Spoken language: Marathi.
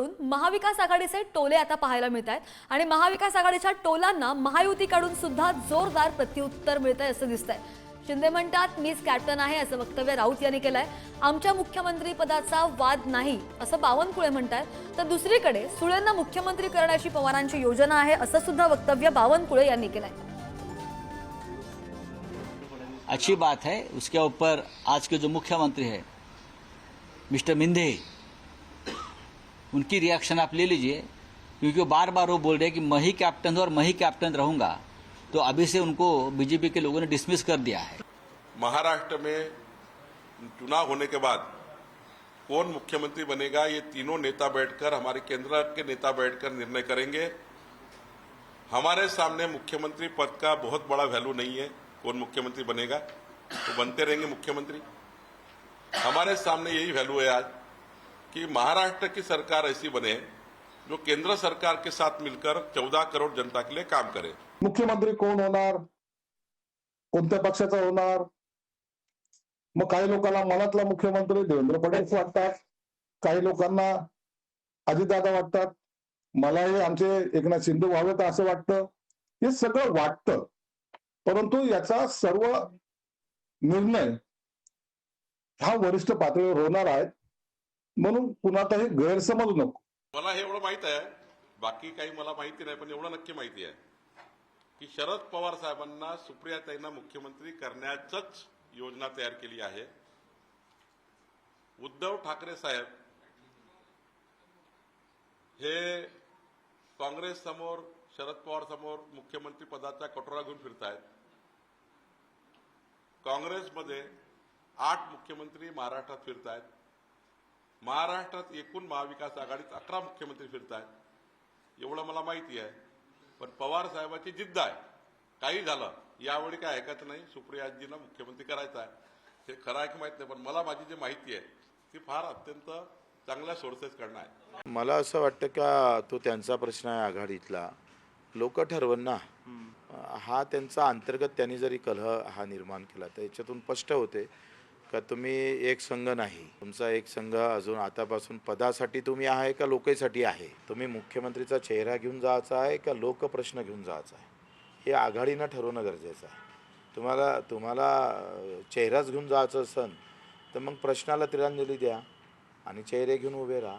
करून महाविकास आघाडीचे टोले आता पाहायला मिळत आहेत आणि महाविकास आघाडीच्या टोलांना महायुतीकडून सुद्धा जोरदार प्रत्युत्तर मिळत आहे असं दिसतंय. शिंदे म्हणतात मीच कॅप्टन आहे असं वक्तव्य राऊत यांनी केलंय. आमच्या मुख्यमंत्री पदाचा वाद नाही असं बावनकुळे म्हणतात तर दुसरीकडे सुळेंना मुख्यमंत्री करण्याची पवारांची योजना आहे असं सुद्धा वक्तव्य बावनकुळे यांनी केलंय. अच्छी बात है उसके ऊपर आज के जो मुख्यमंत्री है मिस्टर मिंधे उनकी रिएक्शन आप ले लीजिए, क्योंकि वो बार बार वो बोल रहे हैं कि मैं ही कैप्टन और मैं ही कैप्टन रहूँगा। तो अभी से उनको बीजेपी के लोगों ने डिसमिस कर दिया है। महाराष्ट्र में चुनाव होने के बाद कौन मुख्यमंत्री बनेगा, ये तीनों नेता बैठकर, हमारे केंद्र के नेता बैठकर निर्णय करेंगे। हमारे सामने मुख्यमंत्री पद का बहुत बड़ा वैल्यू नहीं है, कौन मुख्यमंत्री बनेगा तो बनते रहेंगे मुख्यमंत्री। हमारे सामने यही वैल्यू है आज। कि महाराष्ट्र की सरकार ऐसी बने जो केंद्र सरकार के साथ मिलकर 14 करोड़ जनता के लिए काम करे। मुख्यमंत्री कोण होणार? कोणत्या पक्षाचा होणार? मग काही लोकांना मनातला मुख्यमंत्री देवेंद्र फडणवीस वाटतात काही लोकांना अजितदादा वाटतात. मलाही आमचे एकनाथ शिंदे व्हावेत असं वाटतं. हे सगळं वाटतं. परंतु याचा सर्व निर्णय हा वरिष्ठ पातळीवर होणार आहेत. म्हणून कुणाचाही गैरसमज नको. मला हे एवढं माहीत आहे बाकी काही मला माहिती नाही पण एवढं नक्की माहिती आहे की शरद पवार साहेबांना सुप्रियाताईंना मुख्यमंत्री करण्याचंच योजना तयार केली आहे. उद्धव ठाकरे साहेब हे काँग्रेस समोर शरद पवार समोर मुख्यमंत्री पदाचा कटोरा घेऊन फिरतायत. काँग्रेसमध्ये आठ मुख्यमंत्री महाराष्ट्रात फिरतायत. महाराष्ट्रात एकूण महाविकास आघाडीत अकरा मुख्यमंत्री फिरत आहेत. एवढं मला माहिती आहे. पण पवार साहेबांची जिद्द आहे. काही झालं यावेळी काय ऐकायचं नाही. सुप्रियाजींना मुख्यमंत्री करायचं आहे. हे खरं आहे की माहीत नाही पण मला माझी जी माहिती आहे ती फार अत्यंत चांगल्या सोर्सेस कडनं आहे. मला असं वाटतं का तो त्यांचा प्रश्न आहे आघाडीतला. लोक ठरवण ना. हा त्यांचा अंतर्गत त्यांनी जरी कलह हा निर्माण केला तर याच्यातून स्पष्ट होते. का तुम्ही एक संघ नाही? तुमचा एक संघ अजून आतापासून पदासाठी तुम्ही आहे का लोकेसाठी आहे? तुम्ही मुख्यमंत्रीचा चेहरा घेऊन जायचा आहे का लोकप्रश्न घेऊन जायचा आहे? हे आघाडीनं ठरवणं गरजेचं आहे. तुम्हाला तुम्हाला चेहराच घेऊन जायचं असन तर मग प्रश्नाला तिलांजली द्या आणि चेहरे घेऊन उभे राहा.